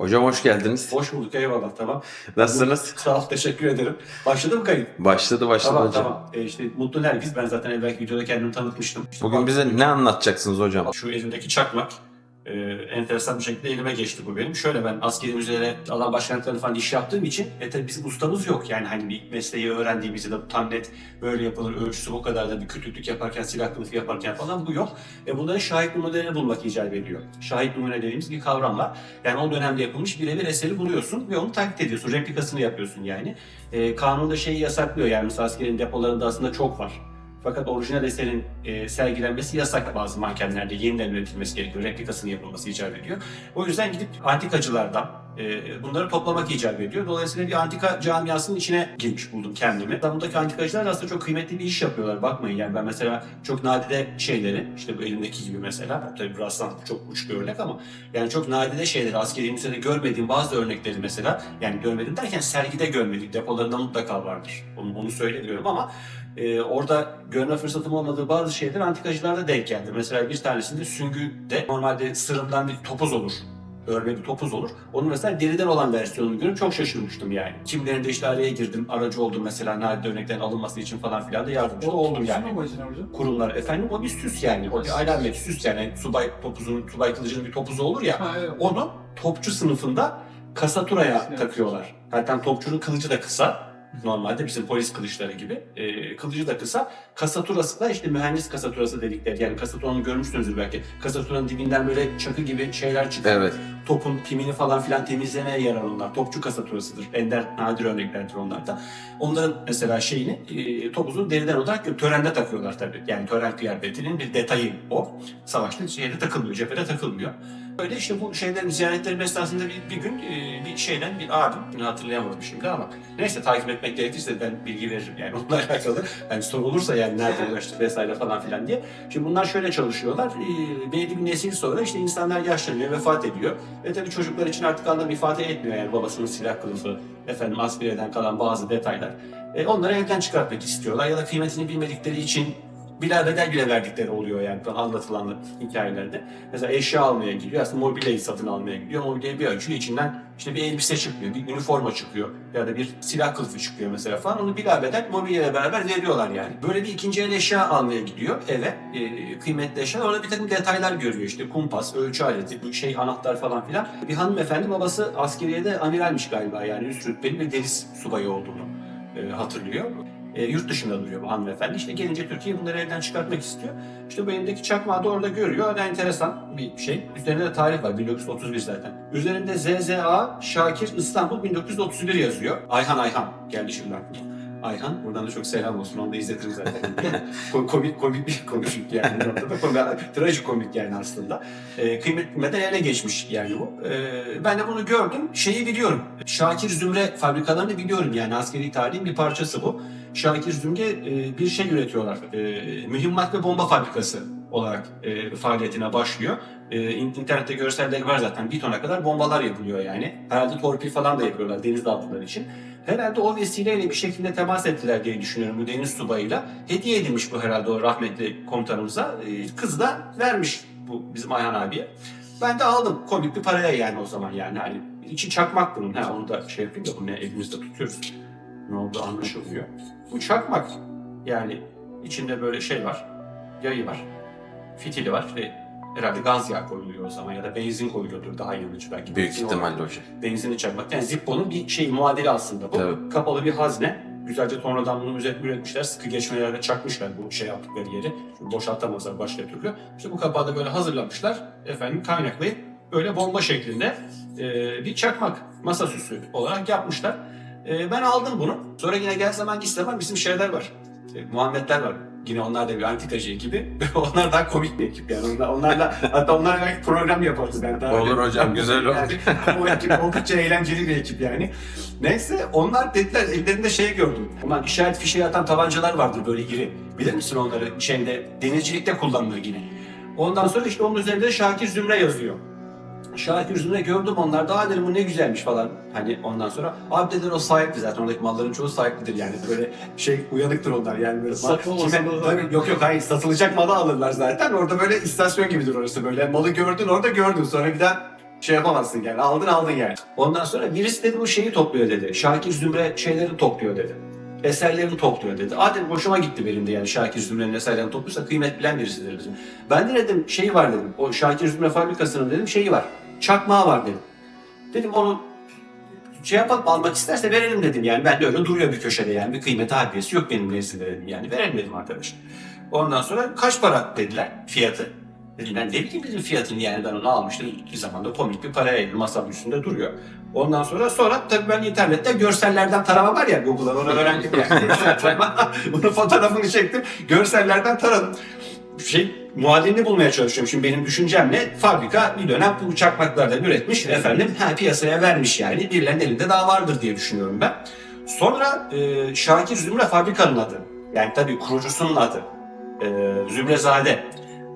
Hocam hoş geldiniz. Hoş bulduk eyvallah tamam. Nasılsınız? Sağ ol teşekkür ederim. Başladı mı kayıt? Başladı başladı Tamam hocam. tamam. E, işte Mutlu Nergiz ben zaten evvelki videoda kendimi tanıtmıştım. İşte Bugün bak- bize ne anlatacaksınız hocam? Şu elimdeki çakmak e, enteresan bir şekilde elime geçti bu benim. Şöyle ben askeri üzere alan başkanlıklarını falan iş yaptığım için e tabii bizim ustamız yok. Yani hani bir mesleği öğrendiğimiz ya da tam net böyle yapılır ölçüsü bu kadar da bir kütüklük yaparken silah kılıfı yaparken falan bu yok. E bunların şahit numunelerini bulmak icap ediyor. Şahit numune dediğimiz bir kavram var. Yani o dönemde yapılmış birebir eseri buluyorsun ve onu taklit ediyorsun. Replikasını yapıyorsun yani. E, kanunda şeyi yasaklıyor yani mesela askerin depolarında aslında çok var. Fakat orijinal eserin e, sergilenmesi yasak bazı mankenlerde yeniden üretilmesi gerekiyor. Replikasının yapılması icap ediyor. O yüzden gidip antikacılardan e, bunları toplamak icap ediyor. Dolayısıyla bir antika camiasının içine girmiş buldum kendimi. İstanbul'daki antikacılar da aslında çok kıymetli bir iş yapıyorlar. Bakmayın yani ben mesela çok nadide şeyleri, işte bu elimdeki gibi mesela, tabii bu rastlan çok uç bir örnek ama yani çok nadide şeyleri, askeri müzede görmediğim bazı örnekleri mesela, yani görmedim derken sergide görmedik, depolarında mutlaka vardır. Onu, onu söylemiyorum ama e, orada görme fırsatım olmadığı bazı şeyler antikacılarda denk geldi. Mesela bir tanesinde süngüde normalde sırımdan bir topuz olur. Örme bir topuz olur. Onun mesela deriden olan versiyonunu görüp çok şaşırmıştım yani. Kimlerinde işte araya girdim, aracı oldum mesela nadide örneklerin alınması için falan filan da yardımcı da oldum yani kurumlar. Efendim o bir süs yani. O bir alamet, süs yani. Subay topuzunun, subay kılıcının bir topuzu olur ya. Ha, evet. Onu topçu sınıfında kasaturaya Evet. takıyorlar. Zaten topçunun kılıcı da kısa. Normalde bizim polis kılıçları gibi. Ee, kılıcı da kısa. Kasaturası da işte mühendis kasaturası dedikleri. Yani kasaturanı görmüşsünüzdür belki. Kasaturanın dibinden böyle çakı gibi şeyler çıkıyor. Evet. Topun pimini falan filan temizlemeye yarar onlar. Topçu kasaturasıdır. Ender, nadir örneklerdir onlar da. Onların mesela şeyini, e, topuzun deriden olarak törende takıyorlar tabii. Yani tören kıyafetinin bir detayı o. Savaşta şeyde takılmıyor, cephede takılmıyor. Böyle işte bu şeylerin ziyaretlerim esnasında bir, bir gün e, bir şeyden bir abim, hatırlayamadım şimdi ama neyse takip etmek gerekirse ben bilgi veririm yani onunla alakalı. Yani sorulursa yani nerede ulaştık vesaire falan filan diye. Şimdi bunlar şöyle çalışıyorlar. E, belli bir nesil sonra işte insanlar yaşlanıyor, vefat ediyor. Ve tabii çocuklar için artık anlam ifade etmiyor yani babasının silah kılıfı, efendim aspireden kalan bazı detaylar. E, onları elden çıkartmak istiyorlar ya da kıymetini bilmedikleri için bedel bile verdikleri oluyor yani anlatılan hikayelerde. Mesela eşya almaya gidiyor, aslında mobilyayı satın almaya gidiyor. Mobilyayı bir açıyor, içinden işte bir elbise çıkıyor, bir üniforma çıkıyor ya da bir silah kılıfı çıkıyor mesela falan. Onu bedel mobilyayla beraber veriyorlar yani. Böyle bir ikinci el eşya almaya gidiyor eve, e, kıymetli eşya. Orada bir takım detaylar görüyor işte kumpas, ölçü aleti, bu şey anahtar falan filan. Bir hanımefendi babası askeriyede amiralmiş galiba yani üst rütbeli bir deniz subayı olduğunu e, hatırlıyor. E, yurt dışında duruyor bu hanımefendi. İşte gelince Türkiye bunları elden çıkartmak istiyor. İşte bu elimdeki çakmağı da orada görüyor. Da enteresan bir şey. Üzerinde de tarih var 1931 zaten. Üzerinde ZZA Şakir İstanbul 1931 yazıyor. Ayhan Ayhan geldi şimdi aklıma. Ayhan buradan da çok selam olsun onu da izletirim zaten. Ko- komik komik bir konuşuk yani. Komik, trajikomik yani aslında. E, kıymet bilmeden ele geçmiş yani bu. E, ben de bunu gördüm. Şeyi biliyorum. Şakir Zümre fabrikalarını biliyorum yani askeri tarihin bir parçası bu. Şakir Zümre e, bir şey üretiyorlar. E, mühimmat ve bomba fabrikası olarak e, faaliyetine başlıyor. E, in- internette görseller var zaten. Bir tona kadar bombalar yapılıyor yani. Herhalde torpil falan da yapıyorlar denizaltıları için. Herhalde o vesileyle bir şekilde temas ettiler diye düşünüyorum bu deniz subayıyla. Hediye edilmiş bu herhalde o rahmetli komutanımıza. E, kızı da vermiş bu bizim Ayhan abiye. Ben de aldım. Komik bir paraya yani o zaman yani. Hani içi çakmak bunun. Ha, onu da şey yapayım da bunu elimizde tutuyoruz. Ne oldu anlaşılmıyor. Bu çakmak. Yani içinde böyle şey var. Yayı var. Fitili var ve herhalde gaz yağı koyuluyor o zaman ya da benzin koyuluyordur daha yanıcı belki. Büyük Benzin ihtimalle hocam. benzinli çakmak. Yani Zippo'nun bir şey muadili aslında bu. Tabii. Kapalı bir hazne. Güzelce tornadan bunu üret- üretmişler. Sıkı geçmelerle çakmışlar bu şey yaptıkları yeri. Çünkü boşaltamazlar başka türlü. İşte bu kapağı da böyle hazırlamışlar. Efendim kaynaklayıp böyle bomba şeklinde e, bir çakmak masaüstü olarak yapmışlar. E, ben aldım bunu. Sonra yine gel zaman git zaman bizim şeyler var. E, Muhammedler var. Yine onlar da bir antikacı ekibi. onlar daha komik bir ekip yani. Onlar, onlarla, hatta onlarla belki program yaparız. Yani daha Olur hocam, güzel olur. Yani, o ekip oldukça eğlenceli bir ekip yani. Neyse onlar dediler ellerinde şey gördüm. Ulan işaret fişeği atan tabancalar vardır böyle iri. Bilir misin onları şeyde denizcilikte kullanılır yine. Ondan sonra işte onun üzerinde Şakir Zümre yazıyor. Şakir Zümre gördüm onlar da dedim bu ne güzelmiş falan. Hani ondan sonra abi dediler o sahipli zaten oradaki malların çoğu sahiplidir yani böyle şey uyanıktır onlar yani böyle. Satılmasın Kime- da. Tabii, yok yok hayır satılacak malı alırlar zaten orada böyle istasyon gibidir orası böyle malı gördün orada gördün sonra bir daha şey yapamazsın yani. Aldın aldın yani. Ondan sonra birisi dedi bu şeyi topluyor dedi. Şakir Zümre şeylerini topluyor dedi. Eserlerini topluyor dedi. Aa dedim hoşuma gitti benim de yani Şakir Zümre'nin eserlerini topluyorsa kıymet bilen birisidir dedim. Ben de dedim şeyi var dedim. O Şakir Zümre fabrikasının dedim şeyi var. Çakmağı var dedim. Dedim onu şey yapalım almak isterse verelim dedim yani. Ben de öyle duruyor bir köşede yani. Bir kıymeti harbiyesi yok benim nezdimde dedim yani. Verelim dedim arkadaş. Ondan sonra kaç para dediler fiyatı. Dedim ben ne bileyim dedim fiyatını yani ben onu almıştım. Bir zamanda komik bir paraya elli masanın üstünde duruyor. Ondan sonra sonra tabii ben internette görsellerden tarama var ya Google'dan onu öğrendim yani. Bunun fotoğrafını çektim. Görsellerden taradım. Şey muadilini bulmaya çalışıyorum. Şimdi benim düşüncem ne? Fabrika bir dönem bu çakmaklardan üretmiş. Efendim ha, piyasaya vermiş yani. Birilerinin elinde daha vardır diye düşünüyorum ben. Sonra e, Şakir Zümre fabrikanın adı. Yani tabii kurucusunun adı. E, Zümrezade.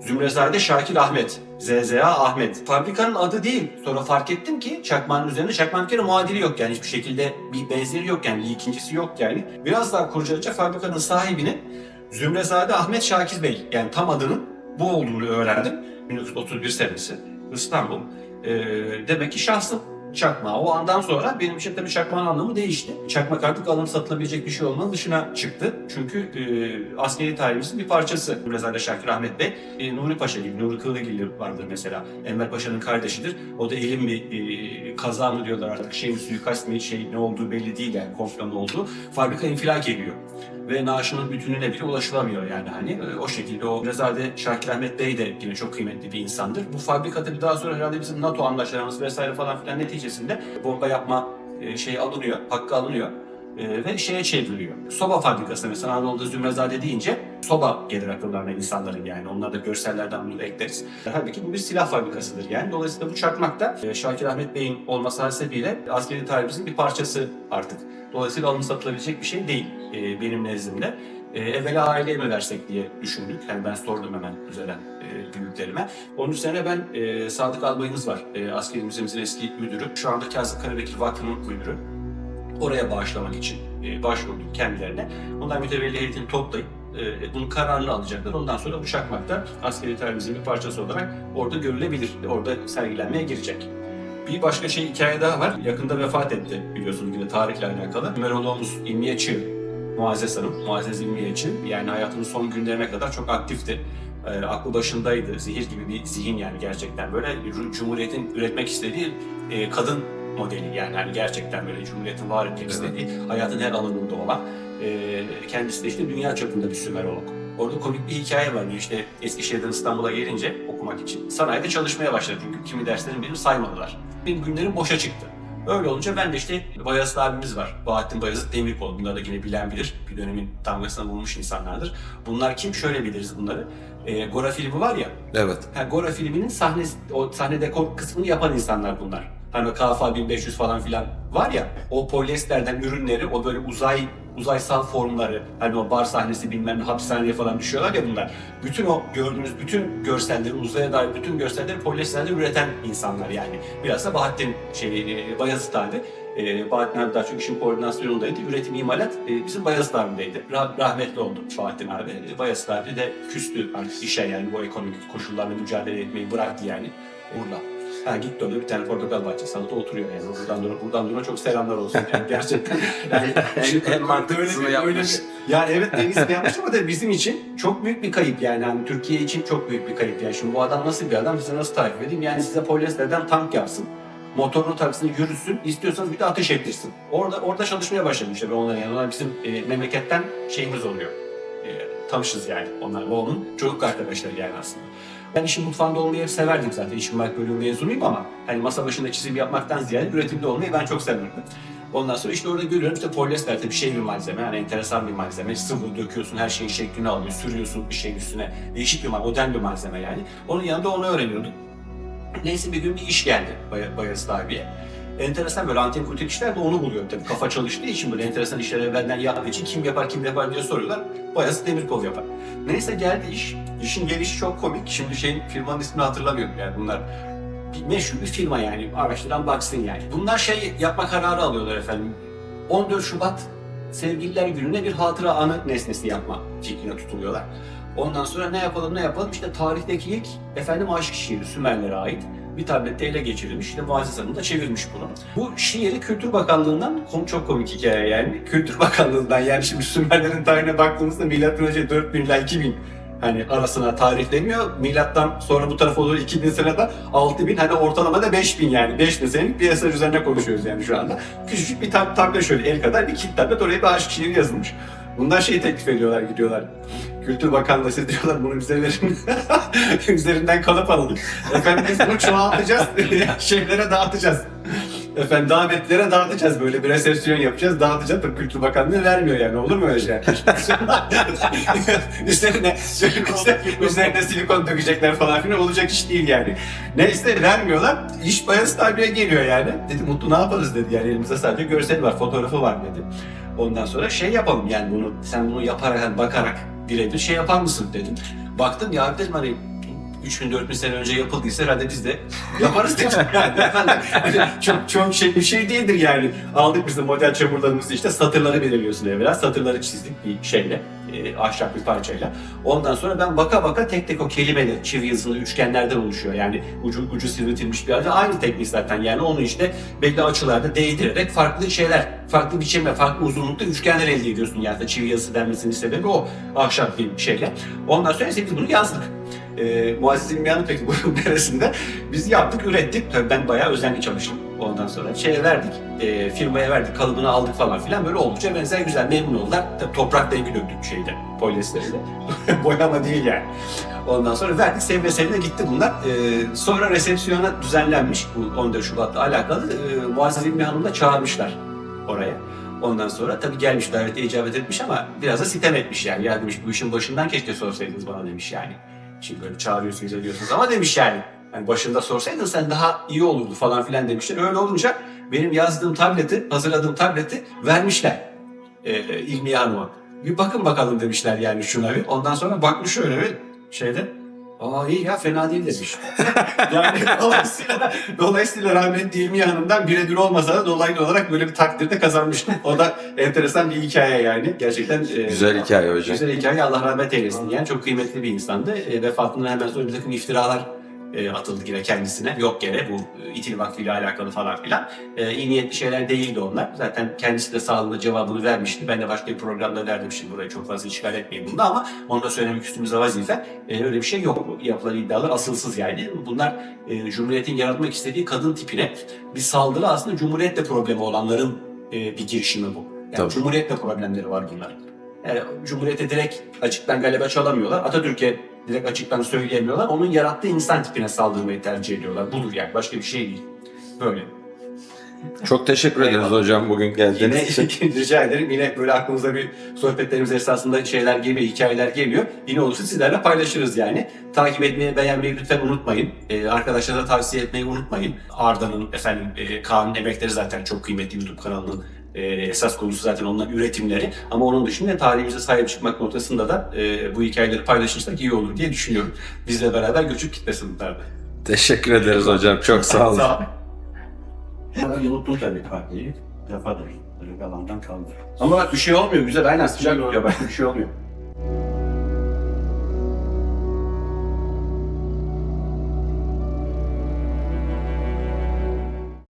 Zümrezade Şakir Ahmet. ZZA Ahmet. Fabrikanın adı değil. Sonra fark ettim ki çakmağın üzerinde çakmağın bir muadili yok yani hiçbir şekilde bir benzeri yok yani bir ikincisi yok yani. Biraz daha kurcalayınca fabrikanın sahibinin Zümrezade Ahmet Şakir Bey yani tam adının bu olduğunu öğrendim. 1931 senesi İstanbul. Ee, demek ki şahsım çakmağı. O andan sonra benim için tabii çakmağın anlamı değişti. Çakmak artık alınıp satılabilecek bir şey olmanın dışına çıktı. Çünkü e, askeri tarihimizin bir parçası. Zümrezade Şakir Ahmet Bey. E, Nuri Paşa gibi, Nuri Kılıgilli vardır mesela. Enver Paşa'nın kardeşidir. O da elin bir e, kaza mı diyorlar artık. Şey mi suikast mı şey ne olduğu belli değil yani konfliktün olduğu. Fabrika infilak ediyor ve naaşının bütününe bile ulaşılamıyor yani hani E, o şekilde o Rezade Şakir Ahmet Bey de yine çok kıymetli bir insandır. Bu fabrika tabii daha sonra herhalde bizim NATO anlaşmalarımız vesaire falan filan neticesinde bomba yapma şey alınıyor, hakkı alınıyor e, ve şeye çevriliyor. Soba fabrikası mesela Anadolu'da Zümrezade deyince soba gelir akıllarına insanların yani. Onlar da görsellerden bunu da ekleriz. Halbuki bu bir silah fabrikasıdır yani. Dolayısıyla bu çakmak da e, Şakir Ahmet Bey'in olması hasebiyle askeri tarihimizin bir parçası artık. Dolayısıyla alınıp satılabilecek bir şey değil benim nezdimde. E, evvela aileye mi versek diye düşündük. Yani ben sordum hemen üzerine e, büyüklerime. Onun üzerine ben e, Sadık Albayımız var. E, askeri müzemizin eski müdürü. Şu anda Kazım Karabekir Vakfı'nın müdürü. Oraya bağışlamak için e, başvurduk kendilerine. Ondan mütevelli heyetini toplayıp e, bunun kararını alacaklar. Ondan sonra bu çakmak da askeri tarihimizin bir parçası olarak orada görülebilir. Orada sergilenmeye girecek. Bir başka şey hikaye daha var. Yakında vefat etti biliyorsunuz yine tarihle alakalı. Numeroloğumuz İlmiye Çığ, Muazzez Hanım, Muazzez İlmiye Çığ. Yani hayatının son günlerine kadar çok aktifti. E, aklı başındaydı. Zehir gibi bir zihin yani gerçekten böyle. Cumhuriyet'in üretmek istediği e, kadın modeli yani hani gerçekten böyle Cumhuriyet'in var etmek istediği hayatın her alanında olan e, kendisi de işte dünya çapında bir Sümerolog. Orada komik bir hikaye var. İşte Eskişehir'den İstanbul'a gelince okumak için sanayide çalışmaya başladı çünkü kimi derslerin birini saymadılar. Benim günlerim boşa çıktı. Öyle olunca ben de işte Bayezid abimiz var. Bahattin Bayezid Demirkol. Bunları da yine bilen bilir. Bir dönemin damgasını vurmuş insanlardır. Bunlar kim? Şöyle biliriz bunları. E, Gora filmi var ya. Evet. Ha, Gora filminin sahne, o sahne dekor kısmını yapan insanlar bunlar. Hani KFA 1500 falan filan var ya o polyesterden ürünleri o böyle uzay uzaysal formları hani o bar sahnesi bilmem ne hapishaneye falan düşüyorlar ya bunlar. Bütün o gördüğünüz bütün görselleri uzaya dair bütün görselleri polyesterden üreten insanlar yani. Biraz da Bahattin şey e, Bayezid abi. E, Bahattin abi daha çok işin koordinasyonundaydı. Üretim imalat e, bizim Bayezid abimdeydi. Rah- rahmetli oldu Bahattin abi. E, Bayezid abi de küstü artık işe yani bu ekonomik koşullarla mücadele etmeyi bıraktı yani. Burada. Ha gitti orada bir tane portakal bahçesi alıp oturuyor yani. Buradan dura, buradan dura çok selamlar olsun yani gerçekten. Yani, En- en mantıklısını yapmış. öyle bir- yani evet Deniz de yapmış ama da bizim için çok büyük bir kayıp yani. Hani Türkiye için çok büyük bir kayıp yani. Şimdi bu adam nasıl bir adam size nasıl tarif edeyim? Yani size polyesterden tank yapsın. Motorunu taksın, yürüsün, istiyorsanız bir de ateş ettirsin. Orada orada çalışmaya başladım işte ben onların yanında. Onlar bizim e, memleketten şeyimiz oluyor. E, tanışız yani onlar. O onun çocuk arkadaşları yani aslında. Ben işin mutfağında olmayı severdim zaten. İşin Mimar bölümü mezunuyum ama hani masa başında çizim yapmaktan ziyade üretimde olmayı ben çok severdim. Ondan sonra işte orada görüyorum işte polyester tabii şey bir malzeme, yani enteresan bir malzeme. Sıvı döküyorsun, her şeyin şeklini alıyor, sürüyorsun bir şeyin üstüne. Değişik bir malzeme, modern bir malzeme yani. Onun yanında onu öğreniyordum. Neyse bir gün bir iş geldi Bay Bayezid abiye. Enteresan böyle antin işler de onu buluyor tabii. Kafa çalıştığı için böyle enteresan işler evvelden yaptığı için kim yapar kim yapar diye soruyorlar. Bayezid Demirkol yapar. Neyse geldi iş. İşin gelişi çok komik. Şimdi şeyin firmanın ismini hatırlamıyorum yani bunlar. Bir meşhur bir firma yani. Araştıran baksın yani. Bunlar şey yapma kararı alıyorlar efendim. 14 Şubat Sevgililer Günü'ne bir hatıra anı nesnesi yapma fikrine tutuluyorlar. Ondan sonra ne yapalım ne yapalım işte tarihteki ilk efendim aşk şiiri Sümerlere ait. Bir tablette ele geçirilmiş. İşte Muazzez Hanım da çevirmiş bunu. Bu şiiri Kültür Bakanlığı'ndan, çok komik hikaye yani. Kültür Bakanlığı'ndan yani şimdi Sümerlerin tarihine baktığımızda milattan önce 4000 ile 2000 hani arasına tarihleniyor. Milattan sonra bu tarafa doğru 2000 senede 6000 hani ortalamada 5000 yani 5000 senelik bir eser üzerine konuşuyoruz yani şu anda. Küçücük bir tab tablet şöyle el kadar bir kit tablet oraya bir aşk şiiri yazılmış. Bundan şey teklif ediyorlar gidiyorlar. Kültür Bakanlığı siz diyorlar bunun üzerinden, üzerinden kalıp alalım. Efendim biz bunu çoğaltacağız, şeylere dağıtacağız. Efendim davetlere dağıtacağız böyle bir resepsiyon yapacağız dağıtacağız da Kültür Bakanlığı vermiyor yani olur mu öyle şey? üzerine, üzerine, üzerine silikon dökecekler falan filan olacak iş değil yani. Neyse vermiyorlar iş bayağı stabiye geliyor yani. Dedi Mutlu ne yaparız dedi yani elimizde sadece görsel var fotoğrafı var dedi. Ondan sonra şey yapalım yani bunu sen bunu yaparak bakarak birebir şey yapar mısın dedim. Baktım ya dedim hani 3000 4000 sene önce yapıldıysa herhalde biz de yaparız dedim yani. çok çok şey bir şey değildir yani. Aldık biz de model çamurlarımızı işte satırları belirliyorsun evvela. Satırları çizdik bir şeyle, e, ahşap bir parçayla. Ondan sonra ben baka baka tek tek o kelimeleri çivi yazılı üçgenlerden oluşuyor. Yani ucu ucu sivriltilmiş bir halde aynı teknik zaten. Yani onu işte belli açılarda değdirerek farklı şeyler, farklı biçimde, farklı uzunlukta üçgenler elde ediyorsun. Yani çivi yazısı denmesinin sebebi o ahşap bir şeyle. Ondan sonra işte biz bunu yazdık. E, Muazzez İlmihan'ın peki bunun neresinde? Biz yaptık, ürettik. Tabii ben bayağı özenli çalıştım. Ondan sonra şeye verdik, e, firmaya verdik, kalıbını aldık falan filan. Böyle oldukça benzer güzel, memnun oldular. Tabii toprak rengi döktük şeyde, polyesterinde. Boyama değil yani. Ondan sonra verdik, sevme sevme gitti bunlar. E, sonra resepsiyona düzenlenmiş, bu 14 Şubat'la alakalı. E, Muazzez İlmi Hanım'ı da çağırmışlar oraya. Ondan sonra tabii gelmiş davete icabet etmiş ama biraz da sitem etmiş yani. Ya demiş bu işin başından keşke sorsaydınız bana demiş yani. Şimdi böyle çağırıyorsunuz ediyorsunuz ama demiş yani. Hani başında sorsaydın sen daha iyi olurdu falan filan demişler. Öyle olunca benim yazdığım tableti, hazırladığım tableti vermişler e, İlmiye Hanım'a. Bir bakın bakalım demişler yani şuna bir. Ondan sonra bakmış şöyle bir şeyde. Aa iyi ya fena değil demiş. yani dolayısıyla, dolayısıyla rahmetli İlmiye Hanım'dan birebir olmasa da dolaylı olarak böyle bir takdirde kazanmıştım. O da enteresan bir hikaye yani. Gerçekten e, Güzel hikaye hocam. Güzel hikaye Allah rahmet eylesin. Yani çok kıymetli bir insandı. E, vefatından hemen sonra bir takım iftiralar e, atıldı yine kendisine. Yok yere bu e, İtil Vakfı ile alakalı falan filan. E, iyi niyetli şeyler değildi onlar. Zaten kendisi de sağlığında cevabını vermişti. Ben de başka bir programda verdim şimdi burayı çok fazla işgal etmeyeyim bunda ama onu da söylemek üstümüze vazife. E, öyle bir şey yok. Bu Yapılan iddialar asılsız yani. Bunlar e, Cumhuriyet'in yaratmak istediği kadın tipine bir saldırı aslında Cumhuriyet'le problemi olanların e, bir girişimi bu. Yani Tabii. Cumhuriyet'le problemleri var bunların. Yani Cumhuriyet'e direkt açıktan galebe çalamıyorlar. Atatürk'e direkt açıktan söyleyemiyorlar. Onun yarattığı insan tipine saldırmayı tercih ediyorlar. Budur yani başka bir şey değil. Böyle. Çok teşekkür ederiz Eyvallah. hocam bugün geldiğiniz için. rica ederim. Yine böyle aklımıza bir sohbetlerimiz esasında şeyler geliyor, hikayeler geliyor. Yine olursa sizlerle paylaşırız yani. Takip etmeyi, beğenmeyi lütfen unutmayın. Ee, arkadaşlara tavsiye etmeyi unutmayın. Arda'nın, efendim, e, Kaan'ın emekleri zaten çok kıymetli YouTube kanalının e, esas konusu zaten onların üretimleri. Ama onun dışında tarihimize sahip çıkmak noktasında da e, bu hikayeleri paylaşırsak iyi olur diye düşünüyorum. Bizle beraber göçüp gitmesin da. Teşekkür ederiz hocam. Çok sağ olun. Sağ olun. Unuttum tabii kahveyi. Yapadır. Böyle yalandan kaldı. Ama bak bir şey olmuyor. Güzel aynen sıcak oluyor. Bak bir şey olmuyor.